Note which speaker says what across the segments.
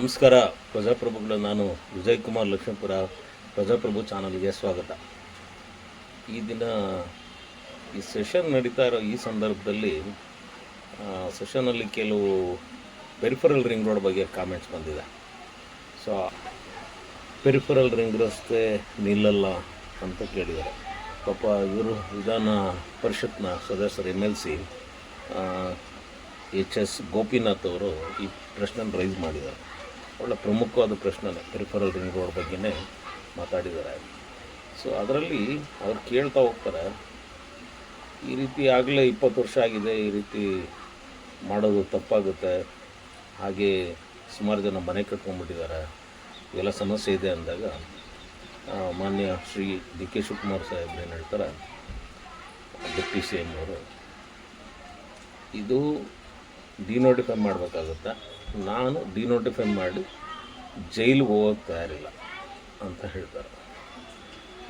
Speaker 1: ನಮಸ್ಕಾರ. ಪ್ರಜಾಪ್ರಭುಗಳ ನಾನು ವಿಜಯ್ ಕುಮಾರ್ ಲಕ್ಷ್ಮೀಪುರ, ಪ್ರಜಾಪ್ರಭು ಚಾನಲ್ಗೆ ಸ್ವಾಗತ. ಈ ದಿನ ಈ ಸೆಷನ್ ನಡೀತಾ ಇರೋ ಈ ಸಂದರ್ಭದಲ್ಲಿ ಸೆಷನಲ್ಲಿ ಕೆಲವು ಪೆರಿಫರಲ್ ರಿಂಗ್ ರೋಡ್ ಬಗ್ಗೆ ಕಾಮೆಂಟ್ಸ್ ಬಂದಿದೆ. ಸೊ ಪೆರಿಫರಲ್ ರಿಂಗ್ ರಸ್ತೆ ನಿಲ್ಲಲ್ಲ ಅಂತ ಕೇಳಿದ್ದಾರೆ. ಪಾಪ ಇವರು ವಿಧಾನ ಪರಿಷತ್ನ ಸದಸ್ಯರು M L C H S Gopinath ಅವರು ಈ ಪ್ರಶ್ನೆ ರೈಸ್ ಮಾಡಿದ್ದಾರೆ. ಒಳ್ಳೆ ಪ್ರಮುಖವಾದ ಪ್ರಶ್ನೆನೇ ಪೆರಿಫರಲ್ ರಿಂಗ್ ರೋಡ್ ಬಗ್ಗೆನೇ ಮಾತಾಡಿದ್ದಾರೆ. ಸೊ ಅದರಲ್ಲಿ ಅವ್ರು ಕೇಳ್ತಾ ಹೋಗ್ತಾರೆ, ಈ ರೀತಿ ಆಗಲೇ ಇಪ್ಪತ್ತು ವರ್ಷ ಆಗಿದೆ, ಈ ರೀತಿ ಮಾಡೋದು ತಪ್ಪಾಗುತ್ತೆ, ಹಾಗೆ ಸುಮಾರು ಜನ ಮನೆ ಕಟ್ಕೊಂಡ್ಬಿಟ್ಟಿದ್ದಾರೆ, ಇವೆಲ್ಲ ಸಮಸ್ಯೆ ಇದೆ ಅಂದಾಗ ಮಾನ್ಯ ಶ್ರೀ ಡಿ ಕೆ ಶಿವಕುಮಾರ್ ಸಾಹೇಬ್ ಏನು ಹೇಳ್ತಾರೆ, ಡಿಪ್ಟಿ ಸಿ ಎಂ ಅವರು, ಇದು ಡಿನೋಟಿಫೈ ಮಾಡಬೇಕಾಗುತ್ತೆ? ನಾನು ಡಿನೋಟಿಫೈ ಮಾಡಿ ಜೈಲಿಗೆ ಹೋಗೋಕ್ಕೆ ತಯಾರಿಲ್ಲ ಅಂತ ಹೇಳ್ತಾರೆ.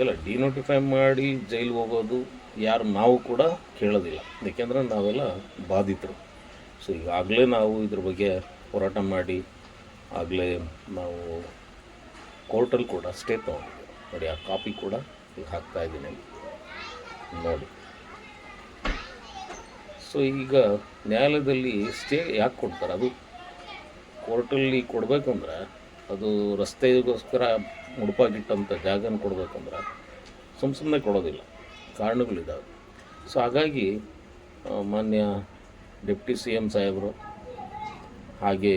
Speaker 1: ಇಲ್ಲ ಡಿನೋಟಿಫೈ ಮಾಡಿ ಜೈಲಿಗೆ ಹೋಗೋದು ಯಾರು ನಾವು ಕೂಡ ಕೇಳೋದಿಲ್ಲ. ಏಕೆಂದರೆ ನಾವೆಲ್ಲ ಬಾಧಿತರು. ಸೊ ಈಗಾಗಲೇ ನಾವು ಇದ್ರ ಬಗ್ಗೆ ಹೋರಾಟ ಮಾಡಿ, ಆಗಲೇ ನಾವು ಕೋರ್ಟಲ್ಲಿ ಕೂಡ ಸ್ಟೇ ತೊಗೊಂಡಿದ್ದೀವಿ. ನೋಡಿ ಆ ಕಾಪಿ ಕೂಡ ಈಗ ಹಾಕ್ತಾ ಇದ್ದೀನಿ. ನೋಡಿ. ಸೊ ಈಗ ನ್ಯಾಯಾಲಯದಲ್ಲಿ ಸ್ಟೇ ಯಾಕೆ ಕೊಡ್ತಾರೆ? ಅದು ಕೋರ್ಟಲ್ಲಿ ಕೊಡಬೇಕಂದ್ರೆ ಅದು ರಸ್ತೆಗೋಸ್ಕರ ಮುಡುಪಾಗಿಟ್ಟಂಥ ಜಾಗನ ಕೊಡಬೇಕಂದ್ರೆ ಸುಮ್ಮ ಸುಮ್ಮನೆ ಕೊಡೋದಿಲ್ಲ. ಕಾರಣಗಳಿದ್ದಾವೆ ಸೊ ಹಾಗಾಗಿ ಮಾನ್ಯ ಡೆಪ್ಟಿ ಸಿ ಎಂ ಸಾಹೇಬರು ಹಾಗೆ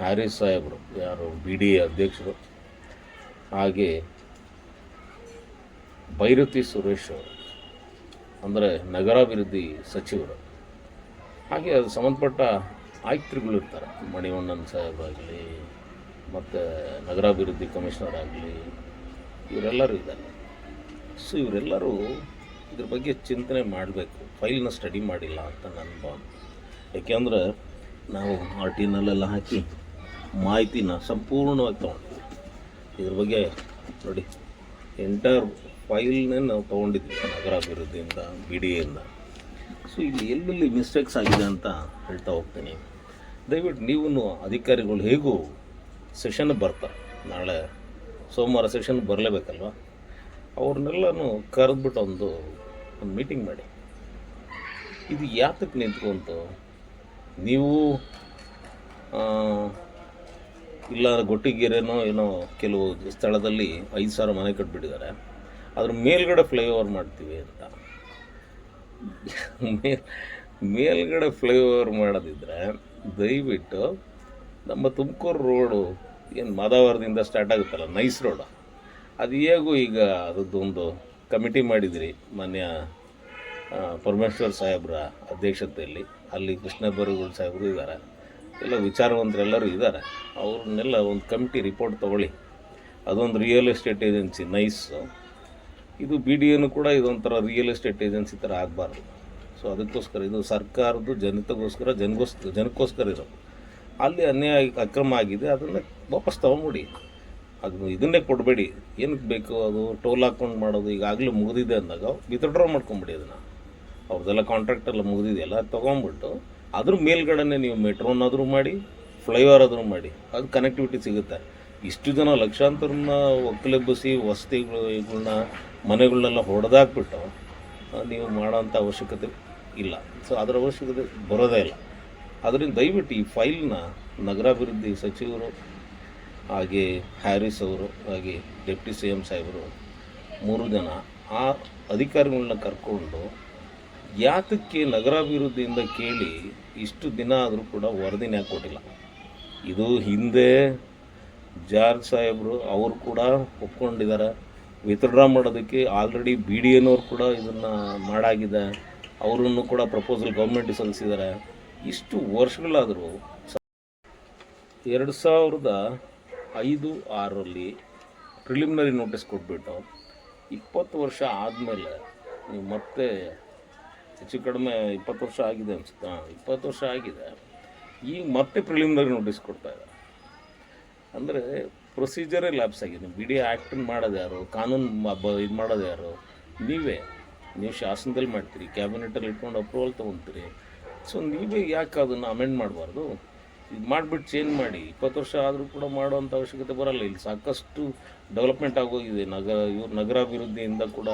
Speaker 1: ಹ್ಯಾರಿಸ್ ಸಾಹೇಬರು, ಯಾರು ಬಿ ಡಿ ಎ ಅಧ್ಯಕ್ಷರು, ಹಾಗೆ ಭೈರತಿ ಸುರೇಶ್ ಅವರು, ಅಂದರೆ ನಗರಾಭಿವೃದ್ಧಿ ಸಚಿವರು ಹಾಗೆ ಅದು ಸಂಬಂಧಪಟ್ಟ ಆಯುಕ್ತರುಗಳು ಇರ್ತಾರೆ. ಮಣಿವಣ್ಣನ್ ಸಾಹೇಬ್ ಆಗಲಿ, ಮತ್ತು ನಗರಾಭಿವೃದ್ಧಿ ಕಮಿಷನರ್ ಆಗಲಿ, ಇವರೆಲ್ಲರೂ ಇದ್ದಾರೆ. ಸೊ ಇವರೆಲ್ಲರೂ ಇದ್ರ ಬಗ್ಗೆ ಚಿಂತನೆ ಮಾಡಬೇಕು. ಫೈಲ್ನ ಸ್ಟಡಿ ಮಾಡಿಲ್ಲ ಅಂತ ನನ್ನ ಭಾವನೆ. ಯಾಕೆಂದ್ರೆ ನಾವು ಆರ್ ಟಿ ನಲ್ಲೆಲ್ಲ ಹಾಕಿ ಮಾಹಿತಿನ ಸಂಪೂರ್ಣವಾಗಿ ತೊಗೊಂಡಿದ್ವಿ ಇದ್ರ ಬಗ್ಗೆ ನೋಡಿ, ಎಂಟರ್ ಫೈಲ್ನೇ ನಾವು ತೊಗೊಂಡಿದ್ವಿ ನಗರಾಭಿವೃದ್ಧಿಯಿಂದ, ಬಿ ಡಿ ಎಯಿಂದ ಸೊ ಇಲ್ಲಿ ಎಲ್ಲೆಲ್ಲಿ ಮಿಸ್ಟೇಕ್ಸ್ ಆಗಿದೆ ಅಂತ ಹೇಳ್ತಾ ಹೋಗ್ತೀನಿ. ದಯವಿಟ್ಟು ನೀವು ಅಧಿಕಾರಿಗಳು ಹೇಗೂ ಸೆಷನ್ ಬರ್ತಾರೆ ನಾಳೆ ಸೋಮವಾರ ಸೆಷನ್ ಬರಲೇಬೇಕಲ್ವ? ಅವ್ರನ್ನೆಲ್ಲನೂ ಕರೆದ್ಬಿಟ್ಟು ಒಂದು ಒಂದು ಮೀಟಿಂಗ್ ಮಾಡಿ. ಇದು ಯಾತಕ್ಕೆ ನಿಂತ್ಕೊಂತು? ನೀವು ಇಲ್ಲ, ಗೊಟ್ಟಿಗೆರೆನೋ ಏನೋ ಕೆಲವು ಸ್ಥಳದಲ್ಲಿ ಐದು ಸಾವಿರ ಮನೆ ಕಟ್ಬಿಟ್ಟಿದ್ದಾರೆ. ಅದ್ರ ಮೇಲ್ಗಡೆ ಫ್ಲೈಓವರ್ ಮಾಡ್ತೀವಿ ಅಂತ. ಮೇ ಮೇಲ್ಗಡೆ ಫ್ಲೈಓವರ್ ಮಾಡೋದಿದ್ರೆ ದಯವಿಟ್ಟು ನಮ್ಮ ತುಮಕೂರು ರೋಡು ಏನು ಮಾದಾವರದಿಂದ ಸ್ಟಾರ್ಟ್ ಆಗುತ್ತಲ್ಲ ನೈಸ್ ರೋಡು ಅದು ಹೇಗೂ ಈಗ ಒಂದು ಕಮಿಟಿ ಮಾಡಿದಿರಿ ಮಾನ್ಯ ಪರಮೇಶ್ವರ್ ಸಾಹೇಬ್ರ ಅಧ್ಯಕ್ಷತೆಯಲ್ಲಿ. ಅಲ್ಲಿ ಕೃಷ್ಣ ಬರಗೂರು ಸಾಹೇಬರು ಇದ್ದಾರೆ ಎಲ್ಲ ವಿಚಾರವಂತರೆಲ್ಲರೂ ಇದ್ದಾರೆ ಅವ್ರನ್ನೆಲ್ಲ ಒಂದು ಕಮಿಟಿ ರಿಪೋರ್ಟ್ ತೊಗೊಳ್ಳಿ. ಅದೊಂದು ರಿಯಲ್ ಎಸ್ಟೇಟ್ ಏಜೆನ್ಸಿ ನೈಸು ಇದು ಬಿ ಡಿ ಎನು ಕೂಡ ಇದೊಂಥರ ರಿಯಲ್ ಎಸ್ಟೇಟ್ ಏಜೆನ್ಸಿ ಥರ ಆಗಬಾರ್ದು. ಸೊ ಅದಕ್ಕೋಸ್ಕರ ಇದು ಸರ್ಕಾರದ್ದು ಜನತೆಗೋಸ್ಕರ ಜನಗೋಸ್ಕರ ಜನಕ್ಕೋಸ್ಕರ ಇರೋದು ಅಲ್ಲಿ ಅನ್ಯಾಯ ಅಕ್ರಮ ಆಗಿದೆ, ಅದನ್ನು ವಾಪಸ್ ತೊಗೊಂಬಿಡಿ ಅದು ಇದನ್ನೇ ಕೊಡಬೇಡಿ. ಏನಕ್ಕೆ ಬೇಕು ಅದು? ಟೋಲ್ ಹಾಕ್ಕೊಂಡು ಮಾಡೋದು ಈಗಾಗಲೇ ಮುಗಿದಿದೆ ಅಂದಾಗ ವಿತ್ಡ್ರಾ ಮಾಡ್ಕೊಂಬಿಡಿ ಅದನ್ನು. ಅವ್ರದ್ದೆಲ್ಲ ಕಾಂಟ್ರಾಕ್ಟ್ ಎಲ್ಲ ಮುಗಿದಿದೆಯಲ್ಲ ಅದು ತೊಗೊಂಬಿಟ್ಟು ಅದ್ರ ಮೇಲ್ಗಡೆ ನೀವು ಮೆಟ್ರೋನಾದರೂ ಮಾಡಿ ಫ್ಲೈಓವರ್ ಆದರೂ ಮಾಡಿ, ಅದು ಕನೆಕ್ಟಿವಿಟಿ ಸಿಗುತ್ತೆ. ಇಷ್ಟು ಜನ ಲಕ್ಷಾಂತರನ್ನ ಒಕ್ಕಲೆಬ್ಬಿಸಿ ವಸತಿಗಳನ್ನ ಮನೆಗಳನ್ನೆಲ್ಲ ಹೊಡೆದಾಕ್ಬಿಟ್ಟು ನೀವು ಮಾಡೋಂಥ ಅವಶ್ಯಕತೆ ಇಲ್ಲ. ಸೊ ಅದರ ಅವಶ್ಯಕತೆ ಬರೋದೇ ಇಲ್ಲ. ಅದರಿಂದ ದಯವಿಟ್ಟು ಈ ಫೈಲ್ನ ನಗರಾಭಿವೃದ್ಧಿ ಸಚಿವರು, ಹಾಗೆ ಹ್ಯಾರಿಸ್ ಅವರು, ಹಾಗೆ ಡೆಪ್ಟಿ ಸಿ ಎಂ ಸಾಹೇಬರು, ಮೂರು ಜನ ಆ ಅಧಿಕಾರಿಗಳನ್ನ ಕರ್ಕೊಂಡು ಯಾತಕ್ಕೆ ನಗರಾಭಿವೃದ್ಧಿಯಿಂದ ಕೇಳಿ ಇಷ್ಟು ದಿನ ಆದರೂ ಕೂಡ ವರದಿನೇ ಕೊಟ್ಟಿಲ್ಲ? ಇದು ಹಿಂದೆ ಜಾರ್ಜ್ ಸಾಹೇಬರು ಅವರು ಕೂಡ ಒಪ್ಕೊಂಡಿದ್ದಾರೆ. ವಿತ್ಡ್ರಾ ಮಾಡೋದಕ್ಕೆ ಆಲ್ರೆಡಿ ಬಿ ಡಿ ಎನವ್ರು ಕೂಡ ಇದನ್ನು ಮಾಡಾಗಿದೆ. ಅವರನ್ನು ಕೂಡ ಪ್ರಪೋಸಲ್ ಗೌರ್ಮೆಂಟ್ ಸಲ್ಲಿಸಿದ್ದಾರೆ. ಇಷ್ಟು ವರ್ಷಗಳಾದರೂ ಎರಡು ಸಾವಿರದ ಐದು, ಆರರಲ್ಲಿ ಪ್ರಿಲಿಮಿನರಿ ನೋಟಿಸ್ ಕೊಟ್ಬಿಟ್ಟು ಇಪ್ಪತ್ತು ವರ್ಷ ಆದಮೇಲೆ ನೀವು ಮತ್ತೆ ಹೆಚ್ಚು ಕಡಿಮೆ ಇಪ್ಪತ್ತು ವರ್ಷ ಆಗಿದೆ ಅನ್ಸುತ್ತೆ? ಇಪ್ಪತ್ತು ವರ್ಷ ಆಗಿದೆ. ಈಗ ಮತ್ತೆ ಪ್ರಿಲಿಮಿನರಿ ನೋಟಿಸ್ ಕೊಡ್ತಾ ಇದ್ದಾರೆ. ಅಂದರೆ ಪ್ರೊಸೀಜರೇ ಲ್ಯಾಬ್ಸ್ ಆಗಿದೆ. ಬಿ ಡಿ ಆ್ಯಕ್ಟನ್ನು ಮಾಡೋದು ಯಾರು? ಕಾನೂನು ಇದು ಮಾಡೋದು ಯಾರು? ನೀವೇ. ನೀವು ಶಾಸನದಲ್ಲಿ ಮಾಡ್ತೀರಿ ಕ್ಯಾಬಿನೆಟಲ್ಲಿ ಇಟ್ಕೊಂಡು ಅಪ್ರೂವಲ್ ತೊಗೊತೀರಿ. ಸೊ ನೀವೇ ಯಾಕೆ ಅದನ್ನು ಅಮೆಂಡ್ ಮಾಡಬಾರ್ದು? ಇದು ಮಾಡಿಬಿಟ್ಟು ಚೇಂಜ್ ಮಾಡಿ. ಇಪ್ಪತ್ತು ವರ್ಷ ಆದರೂ ಕೂಡ ಮಾಡುವಂಥ ಅವಶ್ಯಕತೆ ಬರಲ್ಲ. ಇಲ್ಲಿ ಸಾಕಷ್ಟು ಡೆವಲಪ್ಮೆಂಟ್ ಆಗೋಗಿದೆ. ನಗರ, ಇವ್ರು ನಗರಾಭಿವೃದ್ಧಿಯಿಂದ ಕೂಡ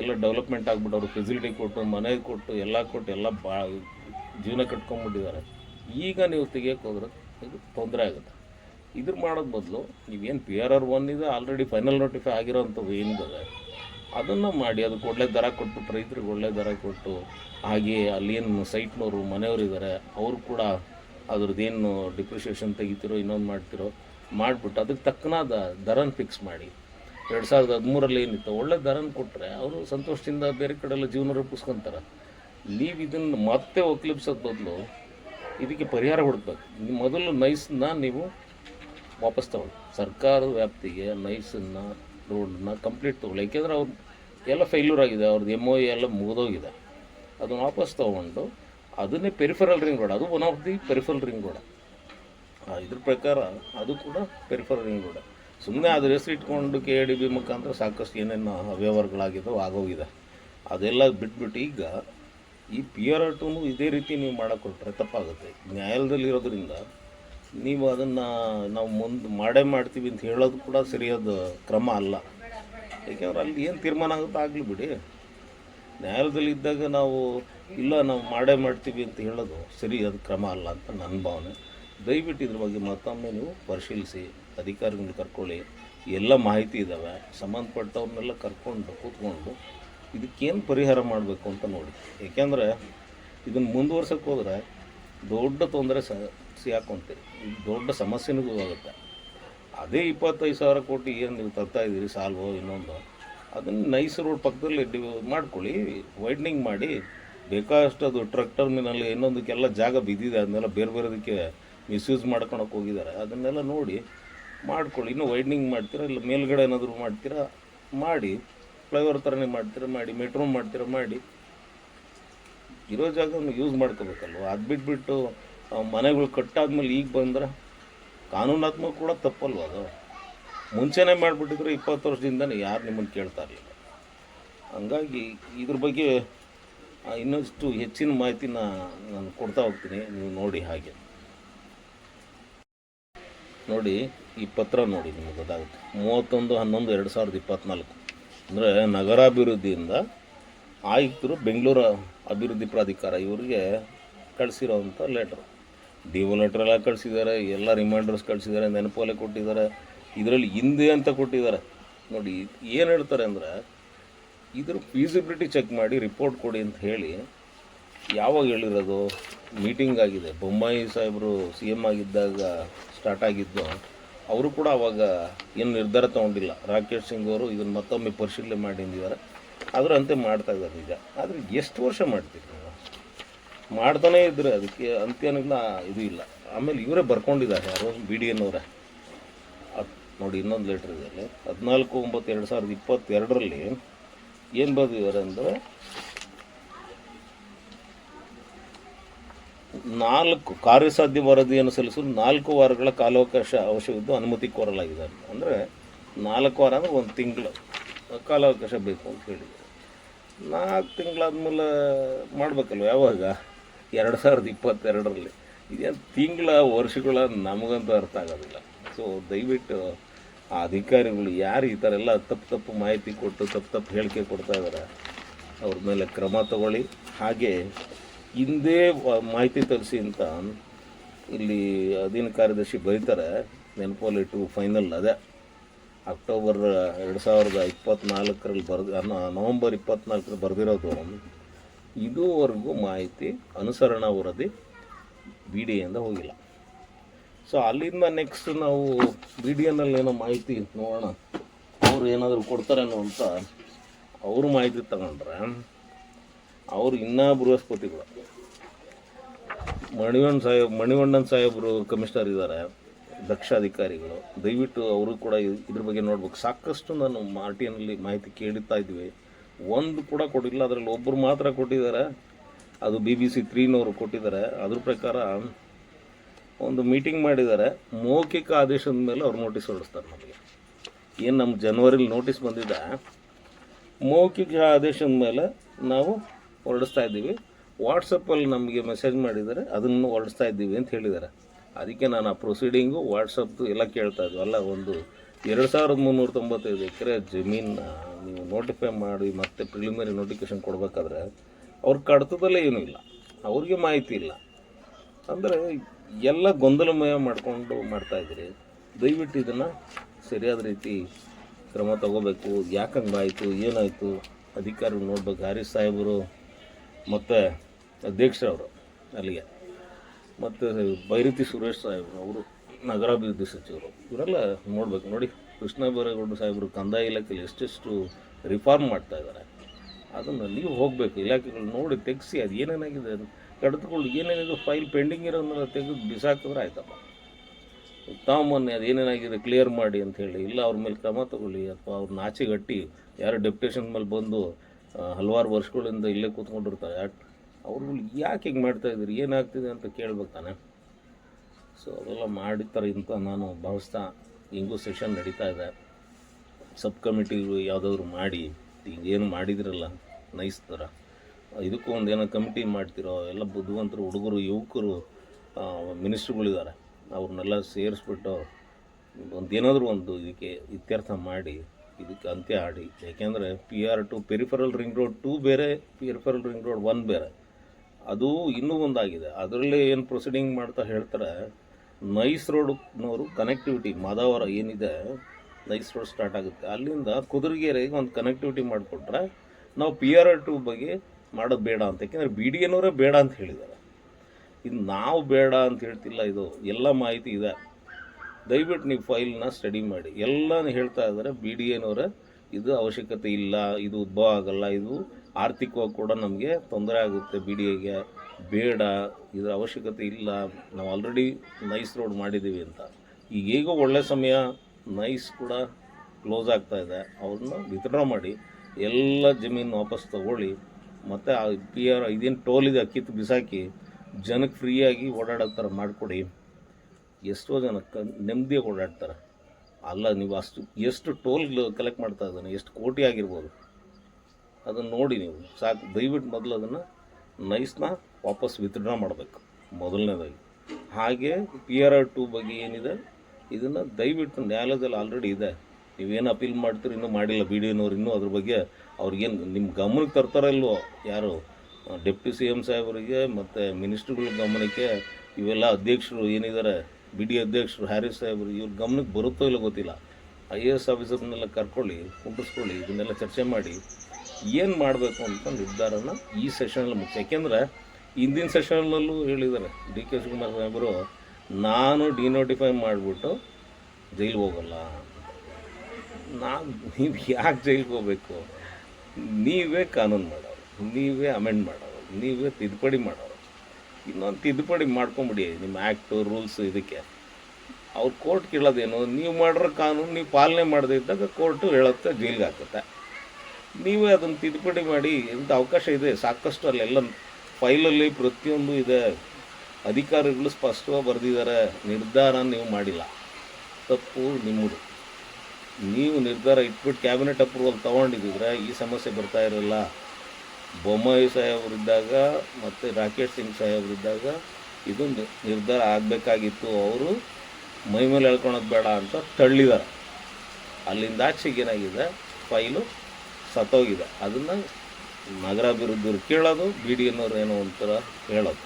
Speaker 1: ಎಲ್ಲ ಡೆವಲಪ್ಮೆಂಟ್ ಆಗ್ಬಿಟ್ಟು ಅವ್ರಿಗೆ ಫೆಸಿಲಿಟಿ ಕೊಟ್ಟು, ಮನೆ ಕೊಟ್ಟು, ಎಲ್ಲ ಕೊಟ್ಟು, ಎಲ್ಲ ಬಾ ಜೀವನ ಕಟ್ಕೊಂಡ್ಬಿಟ್ಟಿದ್ದಾರೆ. ಈಗ ನೀವು ತೆಗಿಯೋಕೆ ಹೋದ್ರೆ ಇದು ತೊಂದರೆ ಆಗುತ್ತೆ. ಇದ್ರ ಮಾಡೋದು ಬದಲು ನೀವೇನು ಪಿ ಆರ್ ಆರ್ ಒನ್ ಇದೆ ಆಲ್ರೆಡಿ ಫೈನಲ್ ನೋಟಿಫೈ ಆಗಿರೋವಂಥದ್ದು ಏನಿದೆ ಅದನ್ನು ಮಾಡಿ ಅದಕ್ಕೆ ಒಳ್ಳೆ ದರ ಕೊಟ್ಬಿಟ್ಟು ರೈತರಿಗೆ ಒಳ್ಳೆ ದರ ಕೊಟ್ಟು, ಹಾಗೆ ಅಲ್ಲೇನು ಸೈಟ್ನವರು ಮನೆಯವರು ಇದ್ದಾರೆ ಅವರು ಕೂಡ ಅದ್ರದ್ದೇನು ಡಿಪ್ರಿಷಿಯೇಷನ್ ತೆಗಿತಿರೋ, ಇನ್ನೊಂದು ಮಾಡ್ತಿರೋ, ಮಾಡಿಬಿಟ್ಟು ಅದಕ್ಕೆ ತಕ್ಕನಾದ ದರನ ಫಿಕ್ಸ್ ಮಾಡಿ. ಎರಡು ಸಾವಿರದ ಹದಿಮೂರಲ್ಲಿ ಏನಿತ್ತು, ಒಳ್ಳೆ ದರನ ಕೊಟ್ಟರೆ ಅವರು ಸಂತೋಷದಿಂದ ಬೇರೆ ಕಡೆ ಎಲ್ಲ ಜೀವನ ರೂಪಿಸ್ಕೊಂತಾರೆ. ನೀವು ಇದನ್ನು ಮತ್ತೆ ಒಕ್ಲಿಪ್ಸೋದ್ ಬದಲು ಇದಕ್ಕೆ ಪರಿಹಾರ ಹುಡುಕ್ಬೇಕು. ಮೊದಲು ನೈಸನ್ನ ನೀವು ವಾಪಸ್ ತಗೊಂಡು. ಸರ್ಕಾರದ ವ್ಯಾಪ್ತಿಗೆ ನೈಸನ್ನು ರೋಡನ್ನ ಕಂಪ್ಲೀಟ್ ತೊಗೊಳ್ಳಿ. ಯಾಕೆಂದರೆ ಅವ್ರು ಎಲ್ಲ ಫೇಲ್ಯೂರ್ ಆಗಿದೆ ಅವ್ರದ್ದು ಎಂ ಒ ಎಲ್ಲ ಮುಗಿದೋಗಿದೆ. ಅದನ್ನು ವಾಪಸ್ ತೊಗೊಂಡು ಅದನ್ನೇ ಪೆರಿಫರಲ್ ರಿಂಗ್ ರೋಡ್ ಅದು one of the peripheral ring road ಇದ್ರ ಪ್ರಕಾರ ಅದು ಕೂಡ ಪೆರಿಫರಲ್ ರಿಂಗ್ ರೋಡ್ ಸುಮ್ಮನೆ ಅದ್ರ ಹೆಸರು ಇಟ್ಕೊಂಡು ಕೆ ಡಿ ಬಿ ಮುಖಾಂತರ ಸಾಕಷ್ಟು ಏನೇನು ಅವ್ಯವಹಾರಗಳಾಗಿದ್ದವು, ಆಗೋಗಿದೆ. ಅದೆಲ್ಲ ಬಿಟ್ಬಿಟ್ಟು ಈಗ ಈ ಪಿ ಆರ್ ಆರ್ ಟೂನು ಇದೇ ರೀತಿ ನೀವು ಮಾಡಕ್ಕೆ ತಪ್ಪಾಗುತ್ತೆ. ನ್ಯಾಯಾಲಯದಲ್ಲಿ ಇರೋದ್ರಿಂದ ನೀವು ಅದನ್ನು ನಾವು ಮುಂದೆ ಮಾಡೇ ಮಾಡ್ತೀವಿ ಅಂತ ಹೇಳೋದು ಕೂಡ ಸರಿಯಾದ ಕ್ರಮ ಅಲ್ಲ. ಯಾಕೆಂದ್ರೆ ಅಲ್ಲಿ ಏನು ತೀರ್ಮಾನ ಆಗುತ್ತೋ ಆಗಲಿ ಬಿಡಿ. ನ್ಯಾಯಾಲಯದಲ್ಲಿ ಇದ್ದಾಗ ನಾವು, ಇಲ್ಲ, ನಾವು ಮಾಡೇ ಮಾಡ್ತೀವಿ ಅಂತ ಹೇಳೋದು ಸರಿಯಾದ ಕ್ರಮ ಅಲ್ಲ ಅಂತ ನನ್ನ ಭಾವನೆ. ದಯವಿಟ್ಟು ಇದ್ರ ಬಗ್ಗೆ ಮತ್ತೊಮ್ಮೆ ನೀವು ಪರಿಶೀಲಿಸಿ, ಅಧಿಕಾರಿಗಳನ್ನ ಕರ್ಕೊಳ್ಳಿ. ಎಲ್ಲ ಮಾಹಿತಿ ಇದ್ದಾವೆ ಸಂಬಂಧಪಟ್ಟವ್ರನ್ನೆಲ್ಲ ಕರ್ಕೊಂಡು ಕೂತ್ಕೊಂಡು ಇದಕ್ಕೇನು ಪರಿಹಾರ ಮಾಡಬೇಕು ಅಂತ ನೋಡಿ. ಏಕೆಂದರೆ ಇದನ್ನು ಮುಂದುವರ್ಸೋಕ್ಕೆ ಹೋದರೆ ದೊಡ್ಡ ತೊಂದರೆ ಸ ದೊಡ್ಡ ಸಮಸ್ಯೆನಿಗೂ ಆಗುತ್ತೆ. ಅದೇ ಇಪ್ಪತ್ತೈದು ಸಾವಿರ ಕೋಟಿ ಏನು ನೀವು ತರ್ತಾ ಇದ್ದೀರಿ, ಸಾಲ್ವೋ ಇನ್ನೊಂದು, ಅದನ್ನು ನೈಸ್ ರೋಡ್ ಪಕ್ಕದಲ್ಲಿ ಮಾಡ್ಕೊಳ್ಳಿ ವೈಡ್ನಿಂಗ್ ಮಾಡಿ, ಬೇಕಾದಷ್ಟು ಅದು ಟ್ರಕ್ ಟರ್ಮಿನಲ್ ಇನ್ನೊಂದಕ್ಕೆಲ್ಲ ಜಾಗ ಬಿದ್ದಿದೆ, ಅದನ್ನೆಲ್ಲ ಬೇರೆ ಬೇರೆದಕ್ಕೆ ಮಿಸ್ಯೂಸ್ ಮಾಡ್ಕೊಳಕ್ಕೆ ಹೋಗಿದ್ದಾರೆ. ಅದನ್ನೆಲ್ಲ ನೋಡಿ ಮಾಡ್ಕೊಳ್ಳಿ. ಇನ್ನೂ ವೈಡ್ನಿಂಗ್ ಮಾಡ್ತೀರಾ, ಇಲ್ಲ ಮೇಲ್ಗಡೆ ಏನಾದರೂ ಮಾಡ್ತೀರಾ, ಮಾಡಿ ಫ್ಲೈಓವರ್ ಥರನೇ ಮಾಡ್ತೀರಾ, ಮಾಡಿ ಮೆಟ್ರೋ ಮಾಡ್ತೀರಾ, ಮಾಡಿ ಇರೋ ಜಾಗವನ್ನು ಯೂಸ್ ಮಾಡ್ಕೋಬೇಕಲ್ವ? ಅದು ಬಿಟ್ಬಿಟ್ಟು ಮನೆಗಳು ಕಟ್ಟಾದ್ಮೇಲೆ ಈಗ ಬಂದ್ರೆ ಕಾನೂನಾತ್ಮಕ ಕೂಡ ತಪ್ಪಲ್ವ ಅದು? ಮುಂಚೆನೇ ಮಾಡಿಬಿಟ್ಟಿದ್ರೆ ಇಪ್ಪತ್ತು ವರ್ಷದಿಂದ ಯಾರು ನಿಮ್ಮನ್ನು ಕೇಳ್ತಾ ಇರಲಿಲ್ಲ. ಹಂಗಾಗಿ ಇದ್ರ ಬಗ್ಗೆ ಇನ್ನಷ್ಟು ಹೆಚ್ಚಿನ ಮಾಹಿತಿನ ನಾನು ಕೊಡ್ತಾ ಹೋಗ್ತೀನಿ. ನೀವು ನೋಡಿ ಹಾಗೆ. ನೋಡಿ ಈ ಪತ್ರ ನೋಡಿ ನಿಮಗೆ ಗೊತ್ತಾಗುತ್ತೆ. ಮೂವತ್ತೊಂದು, ಹನ್ನೊಂದು, ಎರಡು ಸಾವಿರದ ಇಪ್ಪತ್ತ್ನಾಲ್ಕು ಅಂದರೆ ನಗರಾಭಿವೃದ್ಧಿಯಿಂದ ಆಯುಕ್ತರು ಬೆಂಗಳೂರು ಅಭಿವೃದ್ಧಿ ಪ್ರಾಧಿಕಾರ ಇವರಿಗೆ ಕಳಿಸಿರೋವಂಥ ಲೆಟ್ರ್ ಡಿ ಒ ಲೆಟ್ರ್ ಎಲ್ಲ ಕಳಿಸಿದ್ದಾರೆ, ಎಲ್ಲ ರಿಮೈಂಡರ್ಸ್ ಕಳಿಸಿದ್ದಾರೆ ನೆನಪೋಲೆ ಕೊಟ್ಟಿದ್ದಾರೆ. ಇದರಲ್ಲಿ ಹಿಂದೆ ಅಂತ ಕೊಟ್ಟಿದ್ದಾರೆ. ನೋಡಿ, ಏನು ಹೇಳ್ತಾರೆ ಅಂದರೆ, ಇದ್ರ ಫೀಸಿಬಿಲಿಟಿ ಚೆಕ್ ಮಾಡಿ ರಿಪೋರ್ಟ್ ಕೊಡಿ ಅಂತ ಹೇಳಿ ಯಾವಾಗ ಹೇಳಿರೋದು? ಮೀಟಿಂಗ್ ಆಗಿದೆ. ಬೊಮ್ಮಾಯಿ ಸಾಹೇಬರು ಸಿ ಎಂ ಆಗಿದ್ದಾಗ ಸ್ಟಾರ್ಟ್ ಆಗಿದ್ದು, ಅವರು ಕೂಡ ಅವಾಗ ಏನು ನಿರ್ಧಾರ ತೊಗೊಂಡಿಲ್ಲ. ರಾಕೇಶ್ ಸಿಂಗ್ ಅವರು ಇದನ್ನು ಮತ್ತೊಮ್ಮೆ ಪರಿಶೀಲನೆ ಮಾಡಿ ಅಂದಿದ್ದಾರೆ ಅದರಂತೆ ಮಾಡ್ತಾ ಇದ್ದಾರೆ ಈಗ. ಆದರೆ ಎಷ್ಟು ವರ್ಷ ಮಾಡ್ತೀರಿ ನೀವು? ಮಾಡ್ತಾನೇ ಇದ್ದರೆ ಅದಕ್ಕೆ ಅಂತ್ಯನಿಲ್ಲ ಇದು ಇಲ್ಲ. ಆಮೇಲೆ ಇವರೇ ಬರ್ಕೊಂಡಿದ್ದಾರೆ ಯಾರು, ಬಿ ಡಿ ಎನ್ನವರೇ ನೋಡಿ ಇನ್ನೊಂದು ಲೆಟ್ರ್ ಇದೆ ಹದಿನಾಲ್ಕು, ಒಂಬತ್ತು, ಎರಡು ಸಾವಿರದ ಇಪ್ಪತ್ತೆರಡರಲ್ಲಿ ಏನು ಬರೆದಿದ್ದಾರೆ ಅಂದರೆ ನಾಲ್ಕು ಕಾರ್ಯಸಾಧ್ಯ ವರದಿಯನ್ನು ಸಲ್ಲಿಸಲು ನಾಲ್ಕು ವಾರಗಳ ಕಾಲಾವಕಾಶ ಅವಶ್ಯವಿದ್ದು ಅನುಮತಿ ಕೋರಲಾಗಿದೆ. ಅಂದರೆ ನಾಲ್ಕು ವಾರ ಅಂದರೆ ಒಂದು ತಿಂಗಳು. ಕಾಲಾವಕಾಶ ಬೇಕು ಅಂತ ಹೇಳಿದರು. ನಾಲ್ಕು ತಿಂಗಳಾದ್ಮೇಲೆ ಮಾಡಬೇಕಲ್ವ ಯಾವಾಗ? ಎರಡು ಸಾವಿರದ ಇಪ್ಪತ್ತೆರಡರಲ್ಲಿ. ಇದೇನು ತಿಂಗಳ, ವರ್ಷಗಳ ನಮಗಂತೂ ಅರ್ಥ ಆಗೋದಿಲ್ಲ. ಸೊ ದಯವಿಟ್ಟು ಆ ಅಧಿಕಾರಿಗಳು ಯಾರು ಈ ಥರ ಎಲ್ಲ ತಪ್ಪು ತಪ್ಪು ಮಾಹಿತಿ ಕೊಟ್ಟು, ತಪ್ಪು ತಪ್ಪು ಹೇಳಿಕೆ ಕೊಡ್ತಾ ಇದ್ದಾರೆ ಅವ್ರ ಮೇಲೆ ಕ್ರಮ ತಗೊಳ್ಳಿ. ಹಾಗೆ ಹಿಂದೆ ಮಾಹಿತಿ ತರಿಸಿ ಅಂತ ಇಲ್ಲಿ ಅಧೀನ ಕಾರ್ಯದರ್ಶಿ ಬರೀತಾರೆ, ನೆನಪಲ್ಲಿ ಟು ಫೈನಲ್ ಅದೇ. ಅಕ್ಟೋಬರ್ ಎರಡು ಸಾವಿರದ ಇಪ್ಪತ್ತ್ನಾಲ್ಕರಲ್ಲಿ ಬರೆದು ನವಂಬರ್ ಇಪ್ಪತ್ತ್ನಾಲ್ಕರಲ್ಲಿ ಬರೆದಿರೋದು ಇದುವರೆಗೂ ಮಾಹಿತಿ ಅನುಸರಣಾ ವರದಿ ಬಿ ಡಿ ಎಂದ ಹೋಗಿಲ್ಲ. ಸೊ ಅಲ್ಲಿಂದ ನೆಕ್ಸ್ಟ್ ನಾವು ಬಿ ಡಿ ಎನಲ್ಲಿ ಏನೋ ಮಾಹಿತಿ ನೋಡೋಣ. ಅವರು ಏನಾದರೂ ಕೊಡ್ತಾರೇನೋ ಅಂತ ಅವರು ಮಾಹಿತಿ ತಗೊಂಡ್ರೆ ಅವರು ಇನ್ನೂ ಬೃಹಸ್ಪತಿಗಳು. ಮಣಿವಣ್ಣ ಸಾಹೇಬ್, ಮಣಿವಣ್ಣನ್ ಸಾಹೇಬರು ಕಮಿಷನರ್ ಇದ್ದಾರೆ. ದಕ್ಷ ಅಧಿಕಾರಿಗಳು ದಯವಿಟ್ಟು ಅವರು ಕೂಡ ಇದ್ರ ಬಗ್ಗೆ ನೋಡ್ಬೇಕು. ಸಾಕಷ್ಟು ನಾನು ಆರ್ ಟಿ ಮಾಹಿತಿ ಕೇಳುತ್ತಾ ಇದ್ವಿ ಒಂದು ಕೂಡ ಕೊಟ್ಟಿಲ್ಲ, ಅದರಲ್ಲಿ ಒಬ್ಬರು ಮಾತ್ರ ಕೊಟ್ಟಿದ್ದಾರೆ. ಅದು ಬಿ ಬಿ ಸಿ ತ್ರೀನವರು ಕೊಟ್ಟಿದ್ದಾರೆ. ಅದ್ರ ಪ್ರಕಾರ ಒಂದು ಮೀಟಿಂಗ್ ಮಾಡಿದ್ದಾರೆ. ಮೌಖಿಕ ಆದೇಶದ ಮೇಲೆ ಅವ್ರು ನೋಟಿಸ್ ಹೊರಡಿಸ್ತಾರೆ ನಮಗೆ. ಏನು ನಮ್ಮ ಜನವರಿಲಿ ನೋಟಿಸ್ ಬಂದಿದೆ? ಮೌಖಿಕ ಆದೇಶದ ಮೇಲೆ ನಾವು ಹೊರಡಿಸ್ತಾ ಇದ್ದೀವಿ. ವಾಟ್ಸಪ್ಪಲ್ಲಿ ನಮಗೆ ಮೆಸೇಜ್ ಮಾಡಿದ್ದಾರೆ. ಅದನ್ನು ಹೊರಡಿಸ್ತಾ ಇದ್ದೀವಿ ಅಂತ ಹೇಳಿದ್ದಾರೆ. ಅದಕ್ಕೆ ನಾನು ಆ ಪ್ರೊಸೀಡಿಂಗು ವಾಟ್ಸಪ್ದು ಎಲ್ಲ ಕೇಳ್ತಾ ಇದ್ವಿ ಅಲ್ಲ, ಒಂದು ಎರಡು ಸಾವಿರದ ಮುನ್ನೂರ ತೊಂಬತ್ತೈದು ಎಕರೆ ಜಮೀನ ನೀವು ನೋಟಿಫೈ ಮಾಡಿ ಮತ್ತೆ ಪ್ರಿಲಿಮಿನರಿ ನೋಟಿಫಿಕೇಶನ್ ಕೊಡಬೇಕಾದ್ರೆ ಅವ್ರ ಕಡತದಲ್ಲೇ ಏನೂ ಇಲ್ಲ. ಅವ್ರಿಗೆ ಮಾಹಿತಿ ಇಲ್ಲ. ಅಂದರೆ ಎಲ್ಲ ಗೊಂದಲಮಯ ಮಾಡಿಕೊಂಡು ಮಾಡ್ತಾಯಿದ್ರಿ ದಯವಿಟ್ಟು ಇದನ್ನು ಸರಿಯಾದ ರೀತಿ ಕ್ರಮ ತಗೋಬೇಕು. ಯಾಕಂಗೆ ಆಯಿತು, ಏನಾಯಿತು? ಅಧಿಕಾರಿಗಳು ನೋಡ್ಬೇಕು. ಹರೀಶ್ ಸಾಹೇಬರು ಮತ್ತು ಅಧ್ಯಕ್ಷರವರು ಅಲ್ಲಿಗೆ. ಮತ್ತು ಬೈರತಿ ಸುರೇಶ್ ಸಾಹೇಬ್ರು ಅವರು, ನಗರಾಭಿವೃದ್ಧಿ ಸಚಿವರು, ಇವರೆಲ್ಲ ನೋಡ್ಬೇಕು. ನೋಡಿ, ಕೃಷ್ಣ ಬೈರೇಗೌಡ ಸಾಹೇಬರು ಕಂದಾಯ ಇಲಾಖೆಯಲ್ಲಿ ಎಷ್ಟೆಷ್ಟು ರಿಫಾರ್ಮ್ ಮಾಡ್ತಾ ಇದ್ದಾರೆ. ಅದನ್ನು ಅಲ್ಲಿಗೆ ಹೋಗಬೇಕು. ಇಲಾಖೆಗಳು ನೋಡಿ, ತೆಗೆಸಿ, ಅದು ಏನೇನಾಗಿದೆ, ಅದು ಕಡಿದುಕೊಂಡು ಏನೇನಿದೆ ಫೈಲ್ ಪೆಂಡಿಂಗ್ ಇರೋದನ್ನ ತೆಗೆದು ಬಿಸಾಕಿದ್ರೆ ಆಯ್ತಪ್ಪ. ತಾವು ಅದು ಏನೇನಾಗಿದೆ ಕ್ಲಿಯರ್ ಮಾಡಿ ಅಂತ ಹೇಳಿ, ಇಲ್ಲ ಅವ್ರ ಮೇಲೆ ಕ್ರಮ ತಗೊಳ್ಳಿ, ಅಥವಾ ಅವ್ರನ್ನ ಆಚೆಗಟ್ಟಿ, ಯಾರು ಡೆಪ್ಯುಟೇಷನ್ ಮೇಲೆ ಬಂದು ಹಲವಾರು ವರ್ಷಗಳಿಂದ ಇಲ್ಲೇ ಕೂತ್ಕೊಂಡಿರ್ತಾರೆ. ಅವ್ರುಗಳು ಯಾಕೆ ಹಿಂಗೆ ಮಾಡ್ತಾ ಇದ್ದೀರಿ? ಏನಾಗ್ತಿದೆ ಅಂತ ಕೇಳ್ಬೇಕು ತಾನೆ. ಸೊ ಅದೆಲ್ಲ ಮಾಡಿರ್ತಾರೆ ಅಂತ ನಾನು ಭಾವಿಸ್ತಾ ಹಿಂಗೂ ಸೆಷನ್ ನಡೀತಾ ಇದೆ. ಸಬ್ ಕಮಿಟಿಗಳು ಯಾವುದಾದ್ರು ಮಾಡಿ ಈಗ ಏನು ಮಾಡಿದ್ರಲ್ಲ, ನೈಸ್ ಥರ. ಇದಕ್ಕೂ ಒಂದು ಕಮಿಟಿ ಮಾಡ್ತಿರೋ, ಎಲ್ಲ ಬುದ್ಧಿವಂತರು, ಹುಡುಗರು, ಯುವಕರು ಮಿನಿಸ್ಟ್ರುಗಳಿದ್ದಾರೆ. ಅವ್ರನ್ನೆಲ್ಲ ಸೇರಿಸ್ಬಿಟ್ಟು ಒಂದು ಏನಾದರೂ ಒಂದು ಇದಕ್ಕೆ ಇತ್ಯರ್ಥ ಮಾಡಿ, ಇದಕ್ಕೆ ಅಂತ್ಯ ಆಡಿ. ಯಾಕೆಂದರೆ P R two peripheral ring road two ಬೇರೆ ಪೆರಿಫರಲ್ ರಿಂಗ್ ರೋಡ್ ಒನ್ ಬೇರೆ. ಅದು ಇನ್ನೂ ಒಂದಾಗಿದೆ. ಅದರಲ್ಲಿ ಏನು ಪ್ರೊಸೀಡಿಂಗ್ ಮಾಡ್ತಾ ಹೇಳ್ತಾರೆ ನೈಸ್ ರೋಡ್ನವರು ಕನೆಕ್ಟಿವಿಟಿ ಮಾದಾವರ ಏನಿದೆ ನೈಸ್ ರೋಡ್ ಸ್ಟಾರ್ಟ್ ಆಗುತ್ತೆ. ಅಲ್ಲಿಂದ ಕುದುರೆಗೆರೆಗೆ ಒಂದು ಕನೆಕ್ಟಿವಿಟಿ ಮಾಡಿಕೊಟ್ರೆ, ನಾವು ಪಿ ಆರ್ ಟು ಬಗ್ಗೆ ಮಾಡೋದು ಬೇಡ ಅಂತ. ಯಾಕೆಂದರೆ ಬಿ ಡಿ ಎನವರೇ ಬೇಡ ಅಂತ ಹೇಳಿದ್ದಾರೆ. ಇದು ನಾವು ಬೇಡ ಅಂತ ಹೇಳ್ತಿಲ್ಲ ಇದು. ಎಲ್ಲ ಮಾಹಿತಿ ಇದೆ. ದಯವಿಟ್ಟು ನೀವು ಫೈಲ್ನ ಸ್ಟಡಿ ಮಾಡಿ. ಎಲ್ಲನೂ ಹೇಳ್ತಾ ಇದ್ದಾರೆ ಬಿ ಡಿ ಎನವರೇ ಇದು ಅವಶ್ಯಕತೆ ಇಲ್ಲ, ಇದು ಉದ್ಭವ ಆಗಲ್ಲ, ಇದು ಆರ್ಥಿಕವಾಗಿ ಕೂಡ ನಮಗೆ ತೊಂದರೆ ಆಗುತ್ತೆ ಬಿ ಡಿ ಎಗೆ ಬೇಡ, ಇದರ ಅವಶ್ಯಕತೆ ಇಲ್ಲ, ನಾವು ಆಲ್ರೆಡಿ ನೈಸ್ ರೋಡ್ ಮಾಡಿದ್ದೀವಿ ಅಂತ. ಈಗ ಹೇಗೋ ಒಳ್ಳೆ ಸಮಯ ನೈಸ್ ಕೂಡ ಕ್ಲೋಸ್ ಆಗ್ತಾ ಇದೆ. ಅವ್ರನ್ನ ವಿತ್ಡ್ರಾ ಮಾಡಿ, ಎಲ್ಲ ಜಮೀನು ವಾಪಸ್ ತಗೊಳ್ಳಿ. ಮತ್ತು ಆ ಪಿ ಆರ್ ಇದೇನು ಟೋಲ್ ಇದೆ ಅಕ್ಕಿತ್ತು ಬಿಸಾಕಿ ಜನಕ್ಕೆ ಫ್ರೀಯಾಗಿ ಓಡಾಡೋ ಥರ ಮಾಡಿಕೊಡಿ. ಎಷ್ಟೋ ಜನ ಕ ನೆಮ್ಮದಿಯಾಗಿ ಓಡಾಡ್ತಾರೆ. ಅಲ್ಲ, ನೀವು ಅಷ್ಟು, ಎಷ್ಟು ಟೋಲ್ ಕಲೆಕ್ಟ್ ಮಾಡ್ತಾ ಇದ್ದಾನೆ, ಎಷ್ಟು ಕೋಟಿ ಆಗಿರ್ಬೋದು. ಅದನ್ನು ನೋಡಿ ನೀವು. ಸಾಕು, ದಯವಿಟ್ಟು ಮೊದಲು ಅದನ್ನು ನೈಸ್ನ ವಾಪಸ್ ವಿತ್ಡ್ರಾ ಮಾಡಬೇಕು, ಮೊದಲನೇದಾಗಿ. ಹಾಗೆ ಪಿ ಆರ್ ಆರ್ ಟು ಬಗ್ಗೆ ಏನಿದೆ, ಇದನ್ನು ದಯವಿಟ್ಟು ನ್ಯಾಯಾಲಯದಲ್ಲಿ ಆಲ್ರೆಡಿ ಇದೆ. ನೀವೇನು ಅಪೀಲ್ ಮಾಡ್ತೀರಿ, ಇನ್ನೂ ಮಾಡಿಲ್ಲ ಬಿ ಡಿ ಎನವ್ರು ಇನ್ನೂ ಅದ್ರ ಬಗ್ಗೆ ಅವ್ರಿಗೇನು ನಿಮ್ಮ ಗಮನಕ್ಕೆ ತರ್ತಾರೋ ಇಲ್ವೋ ಯಾರು? ಡೆಪ್ಟಿ ಸಿ ಎಂ ಸಾಹೇಬರಿಗೆ ಮತ್ತು ಮಿನಿಸ್ಟ್ರುಗಳ ಗಮನಕ್ಕೆ ಇವೆಲ್ಲ ಅಧ್ಯಕ್ಷರು ಏನಿದ್ದಾರೆ ಬಿ ಡಿ ಅಧ್ಯಕ್ಷರು ಹ್ಯಾರಿಸ್ ಸಾಹೇಬರು, ಇವ್ರ ಗಮನಕ್ಕೆ ಬರುತ್ತೋ ಇಲ್ಲ ಗೊತ್ತಿಲ್ಲ. ಐ ಎ ಎಸ್ ಆಫೀಸರ್ನೆಲ್ಲ ಕರ್ಕೊಳ್ಳಿ ಕುಂಡಿಸ್ಕೊಳ್ಳಿ ಇದನ್ನೆಲ್ಲ ಚರ್ಚೆ ಮಾಡಿ. ಏನು ಮಾಡಬೇಕು ಅಂತ ನಿರ್ಧಾರನ ಈ ಸೆಷನಲ್ಲಿ ಮುಖ್ಯ ಯಾಕೆಂದರೆ ಹಿಂದಿನ ಸೆಷನ್ನಲ್ಲೂ ಹೇಳಿದ್ದಾರೆ ಡಿ ಕೆ ಶಿವಕುಮಾರ್ ಸಾಹೇಬರು, ನಾನು ಡಿನೋಟಿಫೈ ಮಾಡಿಬಿಟ್ಟು ಜೈಲಿಗೆ ಹೋಗಲ್ಲ ನಾನು, ನೀವು ಯಾಕೆ ಜೈಲಿಗೆ ಹೋಗಬೇಕು? ನೀವೇ ಕಾನೂನು ಮಾಡೋರು, ನೀವೇ ಅಮೆಂಡ್ ಮಾಡೋರು, ನೀವೇ ತಿದ್ದುಪಡಿ ಮಾಡೋರು. ಇನ್ನೊಂದು ತಿದ್ದುಪಡಿ ಮಾಡ್ಕೊಂಬಿಡಿ ನಿಮ್ಮ ಆ್ಯಕ್ಟು ರೂಲ್ಸ್ ಇದಕ್ಕೆ. ಅವ್ರು ಕೋರ್ಟ್ ಕೇಳೋದೇನು, ನೀವು ಮಾಡಿರೋ ಕಾನೂನು ನೀವು ಪಾಲನೆ ಮಾಡದೇ ಇದ್ದಾಗ ಕೋರ್ಟು ಹೇಳುತ್ತೆ, ಜೈಲಿಗೆ ಹಾಕುತ್ತೆ. ನೀವೇ ಅದನ್ನು ತಿದ್ದುಪಡಿ ಮಾಡಿ ಅಂತ ಅವಕಾಶ ಇದೆ? ಸಾಕಷ್ಟು ಅಲ್ಲೆಲ್ಲ ಫೈಲಲ್ಲಿ ಪ್ರತಿಯೊಂದು ಇದೆ. ಅಧಿಕಾರಿಗಳು ಸ್ಪಷ್ಟವಾಗಿ ಬರೆದಿದ್ದಾರೆ. ನಿರ್ಧಾರ ನೀವು ಮಾಡಿಲ್ಲ. ತಪ್ಪು ನಿಮ್ಮದು. ನೀವು ನಿರ್ಧಾರ ಇಟ್ಬಿಟ್ಟು ಕ್ಯಾಬಿನೆಟ್ ಅಪ್ರೂವಲ್ ತೊಗೊಂಡಿದ್ದಿದ್ರೆ ಈ ಸಮಸ್ಯೆ ಬರ್ತಾ ಇರಲ್ಲ ಬೊಮ್ಮಾಯಿ ಸಾಹೇಬರಿದ್ದಾಗ ಮತ್ತು ರಾಕೇಶ್ ಸಿಂಗ್ ಸಾಹೇಬರಿದ್ದಾಗ ಇದು ನಿರ್ಧಾರ ಆಗಬೇಕಾಗಿತ್ತು. ಅವರು ಮೈ ಮೇಲೆ ಹೇಳ್ಕೊಳೋದು ಬೇಡ ಅಂತ ತಳ್ಳಿದ್ದಾರೆ. ಅಲ್ಲಿಂದ ಆಚೆಗೆ ಏನಾಗಿದೆ? ಫೈಲು ಸತ್ತೋಗಿದೆ. ಅದನ್ನು ನಗರಾಭಿವೃದ್ಧಿಯವ್ರು ಕೇಳೋದು, ಬಿ ಡಿ ಎನ್ನೋರು ಏನೋ ಒಂಥರ ಹೇಳೋದು.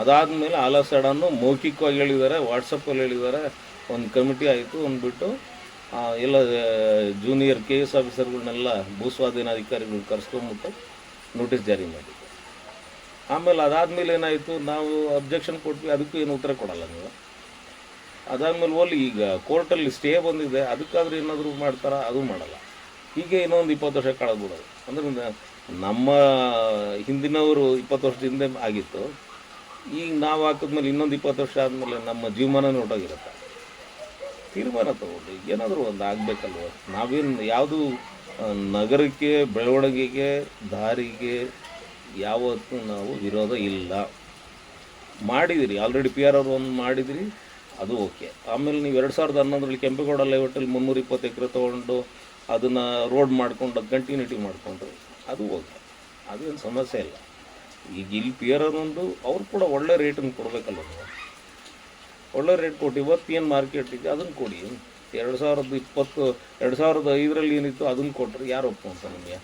Speaker 1: ಅದಾದಮೇಲೆ ಆಲ ಸಡನ್ನು ಮೌಖಿಕವಾಗಿ ಹೇಳಿದ್ದಾರೆ, ವಾಟ್ಸಪ್ಪಲ್ಲಿ ಹೇಳಿದ್ದಾರೆ, ಒಂದು ಕಮಿಟಿ ಆಯಿತು ಅಂದ್ಬಿಟ್ಟು ಎಲ್ಲ ಜೂನಿಯರ್ ಕೆ ಎಸ್ ಆಫೀಸರ್ಗಳನ್ನೆಲ್ಲ ಭೂಸ್ವಾಧೀನ ಅಧಿಕಾರಿಗಳು ಕರೆಸ್ಕೊಂಬಿಟ್ಟು ನೋಟಿಸ್ ಜಾರಿ ಮಾಡಿ ಆಮೇಲೆ ಅದಾದಮೇಲೆ ಏನಾಯಿತು, ನಾವು ಅಬ್ಜೆಕ್ಷನ್ ಕೊಟ್ವಿ, ಅದಕ್ಕೂ ಏನು ಉತ್ತರ ಕೊಡಲ್ಲ ನೀವು. ಅದಾದಮೇಲೆ ಓಲಿ ಈಗ ಕೋರ್ಟಲ್ಲಿ ಸ್ಟೇ ಬಂದಿದೆ, ಅದಕ್ಕಾದ್ರೂ ಏನಾದರೂ ಮಾಡ್ತಾರಾ, ಅದು ಮಾಡಲ್ಲ. ಹೀಗೆ ಇನ್ನೊಂದು ಇಪ್ಪತ್ತು ವರ್ಷ ಕಳೆದ್ಬಿಡೋದು. ಅಂದ್ರೆ ನಮ್ಮ ಹಿಂದಿನವರು ಇಪ್ಪತ್ತು ವರ್ಷದ ಹಿಂದೆ ಆಗಿತ್ತು. ಈಗ ನಾವು ಹಾಕಿದ್ಮೇಲೆ ಇನ್ನೊಂದು ಇಪ್ಪತ್ತು ವರ್ಷ ಆದಮೇಲೆ ನಮ್ಮ ಜೀವಮಾನ ಹೊರಟೋಗಿರುತ್ತೆ ತೀರ್ಮಾನ ತಗೊಂಡು ಏನಾದರೂ ಒಂದು ಆಗಬೇಕಲ್ವ? ನಾವೇನು ಯಾವುದು ನಗರಕ್ಕೆ, ಬೆಳವಣಿಗೆಗೆ, ದಾರಿಗೆ ಯಾವತ್ತೂ ನಾವು ವಿರೋಧ ಇಲ್ಲ. ಮಾಡಿದಿರಿ ಆಲ್ರೆಡಿ ಪಿ ಆರ್ ಅವರು ಒಂದು ಮಾಡಿದಿರಿ, ಅದು ಓಕೆ ಆಮೇಲೆ ನೀವು ಎರಡು ಸಾವಿರದ ಹನ್ನೊಂದರಲ್ಲಿ ಕೆಂಪೇಗೌಡ ಲೇಔಟಲ್ಲಿ ಮುನ್ನೂರ ಇಪ್ಪತ್ತು ಎಕರೆ ತೊಗೊಂಡು ಅದನ್ನು ರೋಡ್ ಮಾಡ್ಕೊಂಡು ಅದು ಕಂಟಿನ್ಯೂಟಿ ಮಾಡಿಕೊಂಡ್ರು. ಅದು ಓಕೆ ಅದೇನು ಸಮಸ್ಯೆ ಇಲ್ಲ. ಈಗ ಇಲ್ಲಿ ಪಿ ಆರ್ ಒಂದು ಅವ್ರು ಕೂಡ ಒಳ್ಳೆ ರೇಟನ್ನು ಕೊಡಬೇಕಲ್ಲ ಒಳ್ಳೆ ರೇಟ್ ಕೊಟ್ಟು ಇವತ್ತೇನು ಮಾರ್ಕೆಟ್ ಇದೆ ಅದನ್ನು ಕೊಡಿ. ಎರಡು ಸಾವಿರದ ಇಪ್ಪತ್ತು, ಎರಡು ಸಾವಿರದ ಐದರಲ್ಲಿ ಏನಿತ್ತು ಅದನ್ನು ಕೊಟ್ಟರೆ ಯಾರು ಒಪ್ಕೊಂತ ನಿಮಗೆ?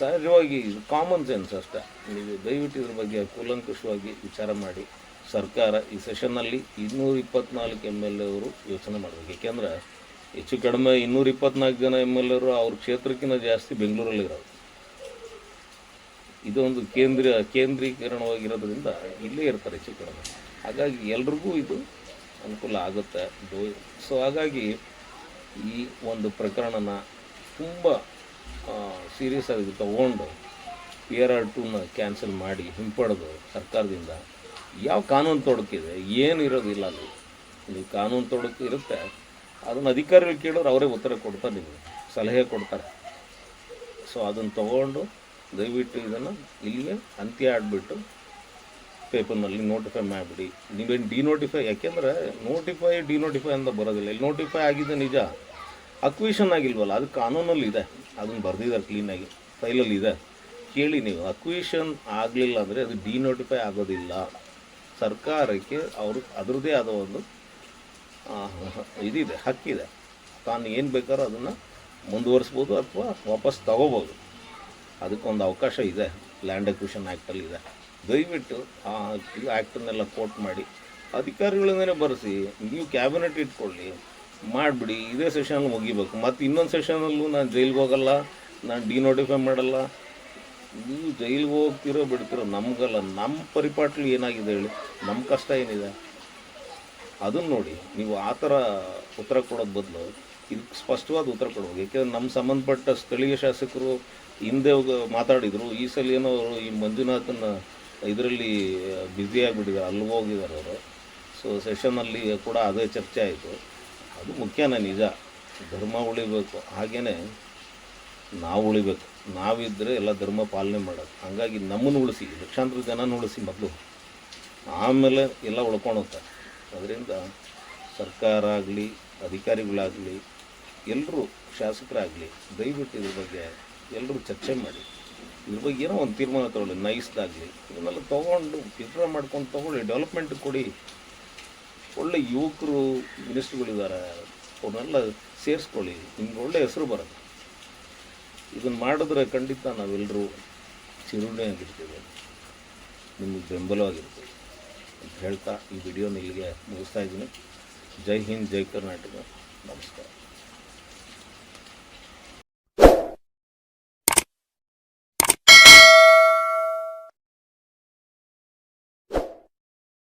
Speaker 1: ಸಹಜವಾಗಿ ಕಾಮನ್ ಸೆನ್ಸ್ ಅಷ್ಟೇ. ನೀವು ದಯವಿಟ್ಟು ಇದ್ರ ಬಗ್ಗೆ ಕೂಲಂಕುಷವಾಗಿ ವಿಚಾರ ಮಾಡಿ. ಸರ್ಕಾರ ಈ ಸೆಷನ್ನಲ್ಲಿ ಇನ್ನೂರ ಇಪ್ಪತ್ನಾಲ್ಕು ಎಂ ಎಲ್ ಎ ಅವರು ಯೋಚನೆ ಮಾಡಬೇಕು. ಏಕೆಂದರೆ ಹೆಚ್ಚು ಕಡಿಮೆ ಇನ್ನೂರ ಇಪ್ಪತ್ನಾಲ್ಕು ಜನ ಎಂ ಎಲ್ ಎರು ಅವ್ರ ಕ್ಷೇತ್ರಕ್ಕಿಂತ ಜಾಸ್ತಿ ಬೆಂಗಳೂರಲ್ಲಿರೋದು ಇದೊಂದು ಕೇಂದ್ರ ಕೇಂದ್ರೀಕರಣವಾಗಿರೋದ್ರಿಂದ ಇಲ್ಲೇ ಇರ್ತಾರೆ ಹೆಚ್ಚು ಕಡಿಮೆ. ಹಾಗಾಗಿ ಎಲ್ರಿಗೂ ಇದು ಅನುಕೂಲ ಆಗುತ್ತೆ. ಸೊ ಹಾಗಾಗಿ ಈ ಒಂದು ಪ್ರಕರಣನ ತುಂಬ ಸೀರಿಯಸ್ ಆಗಿ ತಗೊಂಡು ಪಿ ಆರ್ ಆರ್ ಟೂನ ಕ್ಯಾನ್ಸಲ್ ಮಾಡಿ ಹಿಂಪಡೆದು ಸರ್ಕಾರದಿಂದ ಯಾವ ಕಾನೂನು ತೊಡಕಿದೆ ಏನು ಇರೋದಿಲ್ಲ ಅಲ್ಲಿ ಇಲ್ಲಿ ಕಾನೂನು ತೊಡಕು ಇರುತ್ತೆ. ಅದನ್ನು ಅಧಿಕಾರಿಗಳು ಕೇಳೋರು ಅವರೇ ಉತ್ತರ ಕೊಡ್ತಾರೆ ನಿಮಗೆ, ಸಲಹೆ ಕೊಡ್ತಾರೆ. ಸೊ ಅದನ್ನು ತಗೊಂಡು ದಯವಿಟ್ಟು ಇದನ್ನು ಇಲ್ಲಿಗೆ ಅಂತ್ಯ ಆಡಿಬಿಟ್ಟು ಪೇಪರ್ನಲ್ಲಿ ನೋಟಿಫೈ ಮಾಡಿಬಿಡಿ. ನೀವೇನು ಡಿನೋಟಿಫೈ ಯಾಕೆಂದರೆ ನೋಟಿಫೈ ಡಿನೋಟಿಫೈ ಅಂತ ಬರೋದಿಲ್ಲ. ಇಲ್ಲಿ ನೋಟಿಫೈ ಆಗಿದೆ ನಿಜ. ಅಕ್ವಿಷನ್ ಆಗಿಲ್ವಲ್ಲ, ಅದು ಕಾನೂನಲ್ಲಿ ಇದೆ. ಅದನ್ನು ಬರೆದಿದ್ದಾರೆ ಕ್ಲೀನಾಗಿ ಫೈಲಲ್ಲಿ ಇದೆ. ಕೇಳಿ ನೀವು ಅಕ್ವಿಷನ್ ಆಗಲಿಲ್ಲ ಅಂದರೆ ಅದು ಡಿನೋಟಿಫೈ ಆಗೋದಿಲ್ಲ. ಸರ್ಕಾರಕ್ಕೆ ಅವರು ಅದರದ್ದೇ ಆದ ಒಂದು ಇದಿದೆ, ಹಕ್ಕಿದೆ. ತಾನು ಏನು ಬೇಕಾದ್ರೂ ಅದನ್ನು ಮುಂದುವರಿಸ್ಬೋದು ಅಥವಾ ವಾಪಸ್ ತಗೋಬೋದು. ಅದಕ್ಕೊಂದು ಅವಕಾಶ ಇದೆ ಲ್ಯಾಂಡ್ ಅಕ್ವಿಷನ್ ಆ್ಯಕ್ಟಲ್ಲಿ ಇದೆ. ದಯವಿಟ್ಟು ಆ ಇದು ಆ್ಯಕ್ಟನ್ನೆಲ್ಲ ಕೋಟ್ ಮಾಡಿ ಅಧಿಕಾರಿಗಳನ್ನೇ ಬರೆಸಿ, ನೀವು ಕ್ಯಾಬಿನೆಟ್ ಇಟ್ಕೊಳ್ಳಿ, ಮಾಡಿಬಿಡಿ, ಇದೇ ಸೆಷನಲ್ಲಿ ಮುಗಿಬೇಕು. ಮತ್ತು ಇನ್ನೊಂದು ಸೆಷನಲ್ಲೂ ನಾನು ಜೈಲಿಗೆ ಹೋಗಲ್ಲ, ನಾನು ಡಿನೋಟಿಫೈ ಮಾಡಲ್ಲ. ನೀವು ಜೈಲಿಗೆ ಹೋಗ್ತಿರೋ ಬಿಡ್ತಿರೋ ನಮಗಲ್ಲ ನಮ್ಮ ಪರಿಪಾಟ್ಲು ಏನಾಗಿದೆ ಹೇಳಿ? ನಮ್ಮ ಕಷ್ಟ ಏನಿದೆ? ಅದನ್ನು ನೋಡಿ, ನೀವು ಆ ಥರ ಉತ್ತರ ಕೊಡೋದು ಬದಲು ಇದಕ್ಕೆ ಸ್ಪಷ್ಟವಾದ ಉತ್ತರ ಕೊಡ್ಬೇಕು. ಏಕೆಂದರೆ ನಮ್ಮ ಸಂಬಂಧಪಟ್ಟ ಸ್ಥಳೀಯ ಶಾಸಕರು ಹಿಂದೆ ಮಾತಾಡಿದರು. ಈ ಸಲ ಏನೋ ಅವರು ಈ ಮಂಜುನಾಥನ ಇದರಲ್ಲಿ ಬ್ಯುಸಿ ಆಗಿಬಿಟ್ಟಿದ್ದಾರೆ. ಅಲ್ಲಿ ಹೋಗಿದ್ದಾರೆ ಅವರು. ಸೊ ಸೆಷನಲ್ಲಿ ಕೂಡ ಅದೇ ಚರ್ಚೆ ಆಯಿತು. ಅದು ಮುಖ್ಯನೇ ನಿಜ. ಧರ್ಮ ಉಳಿಬೇಕು. ಹಾಗೆಯೇ ನಾವು ಉಳಿಬೇಕು. ನಾವಿದ್ದರೆ ಎಲ್ಲ ಧರ್ಮ ಪಾಲನೆ ಮಾಡೋದು. ಹಾಗಾಗಿ ನಮ್ಮನ್ನು ಉಳಿಸಿ, ಲಕ್ಷಾಂತರ ಜನನ ಉಳಿಸಿ ಮೊದಲು. ಆಮೇಲೆ ಎಲ್ಲ ಉಳ್ಕೊಂಡು ಹೋಗ್ತಾರೆ. ಅದರಿಂದ ಸರ್ಕಾರ ಆಗಲಿ ಅಧಿಕಾರಿಗಳಾಗಲಿ ಎಲ್ಲರೂ ಶಾಸಕರಾಗಲಿ, ದಯವಿಟ್ಟು ಇದ್ರ ಬಗ್ಗೆ ಎಲ್ಲರೂ ಚರ್ಚೆ ಮಾಡಿ. ಇದ್ರ ಬಗ್ಗೆ ಏನೋ ಒಂದು ತೀರ್ಮಾನ ತೊಗೊಳ್ಳಿ, ನೈಸ್ದಾಗಲಿ. ಇದನ್ನೆಲ್ಲ ತೊಗೊಂಡು ವಿಡ್ರಾ ಮಾಡ್ಕೊಂಡು ತೊಗೊಳ್ಳಿ, ಡೆವಲಪ್ಮೆಂಟ್ ಕೊಡಿ. ಒಳ್ಳೆ ಯುವಕರು ಮಿನಿಸ್ಟ್ರುಗಳಿದ್ದಾರೆ ಅವನ್ನೆಲ್ಲ ಸೇರಿಸ್ಕೊಳ್ಳಿ. ನಿಮ್ಗೆ ಒಳ್ಳೆ ಹೆಸರು ಬರುತ್ತೆ. ಇದನ್ನು ಮಾಡಿದ್ರೆ ಖಂಡಿತ ನಾವೆಲ್ಲರೂ ಚಿರುಣಿಯಾಗಿರ್ತೀವಿ ನಿಮಗೆ ಬೆಂಬಲವಾಗಿರ್ತೀವಿ. ಹೇಳ್ತಾ ಈ ವಿಡಿಯೋನ ಇಲ್ಲಿಗೆ ಮುಗಿಸ್ತಾ ಇದ್ದೀನಿ ಜೈ ಹಿಂದ್ ಜೈ ಕರ್ನಾಟಕ ನಮಸ್ಕಾರ